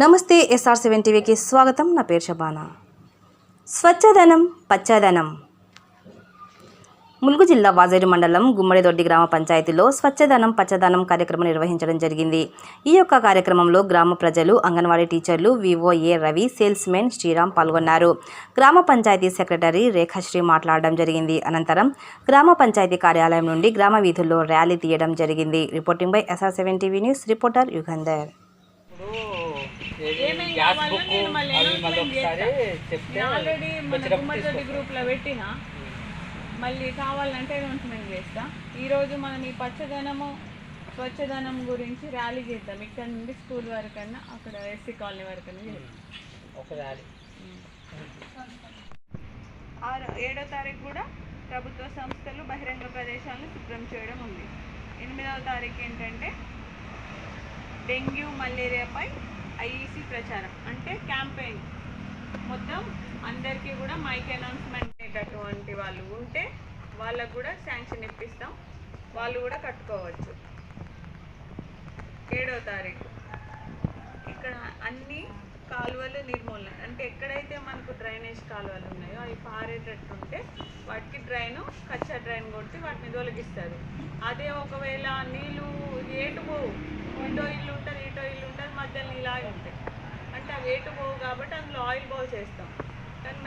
నమస్తే SR seven టీవీకి స్వాగతం. నా పేరు షబానా. స్వచ్ఛదనం పచ్చదనం ములుగు జిల్లా వాజేడు మండలం గుమ్మడిదొడ్డి గ్రామ పంచాయతీలో స్వచ్ఛదనం పచ్చదనం కార్యక్రమం నిర్వహించడం జరిగింది. ఈ యొక్క కార్యక్రమంలో గ్రామ ప్రజలు అంగన్వాడీ టీచర్లు వివోఏ రవి సేల్స్మెన్ శ్రీరామ్ పాల్గొన్నారు. గ్రామ పంచాయతీ సెక్రటరీ రేఖాశ్రీ మాట్లాడడం జరిగింది. అనంతరం గ్రామ పంచాయతీ కార్యాలయం నుండి గ్రామ వీధుల్లో ర్యాలీ తీయడం జరిగింది. Reporting by SR seven TV news reporter Yugandhar. Gas book అవి మళ్ళీ ఒకసారి చెప్తే ఆల్రెడీ మన గుమ్మడి గ్రూప్లో పెట్టిన. మళ్ళీ కావాలంటే అనౌన్స్మెంట్ చేస్తా. ఈ రోజు మనం ఈ పచ్చదనము స్వచ్ఛదనం గురించి ర్యాలీ చేద్దాం. ఇక్కడ నుండి స్కూల్ వరకన్నా అక్కడ ఎస్సీ కాలనీ వరకన్నా చేద్దాం. ఒక ర్యాలీ. ఆరు ఏడో తారీఖు కూడా ప్రభుత్వ సంస్థలు బహిరంగ ప్రదేశాలను శుభ్రం చేయడం ఉంది. ఎనిమిదవ తారీఖు ఏంటంటే డెంగ్యూ మలేరియాపై ఐఈసీ ప్రచారం. అంటే క్యాంపెయిన్. మొత్తం అందరికీ కూడా మైక్ అనౌన్స్మెంట్ అనేటటువంటి వాళ్ళు ఉంటే వాళ్ళకు కూడా శాంక్షన్ ఇప్పిస్తాం. వాళ్ళు కూడా కట్టుకోవచ్చు. ఏడవ తారీఖు. ఇక్కడ అన్ని కాలువలు నిర్మూలన అంటే ఎక్కడైతే మనకు డ్రైనేజ్ కాలువలు ఉన్నాయో అవి పారేటట్టు ఉంటే వాటికి డ్రైన్ కచ్చా డ్రైన్ కొడితే వాటిని తొలగిస్తారు. అదే ఒకవేళ నీళ్ళు ఏటు పోవు ఉంటాయి. అంటే అవి ఏటు పోవు కాబట్టి అందులో ఆయిల్ బాల్ చేస్తాం. కానీ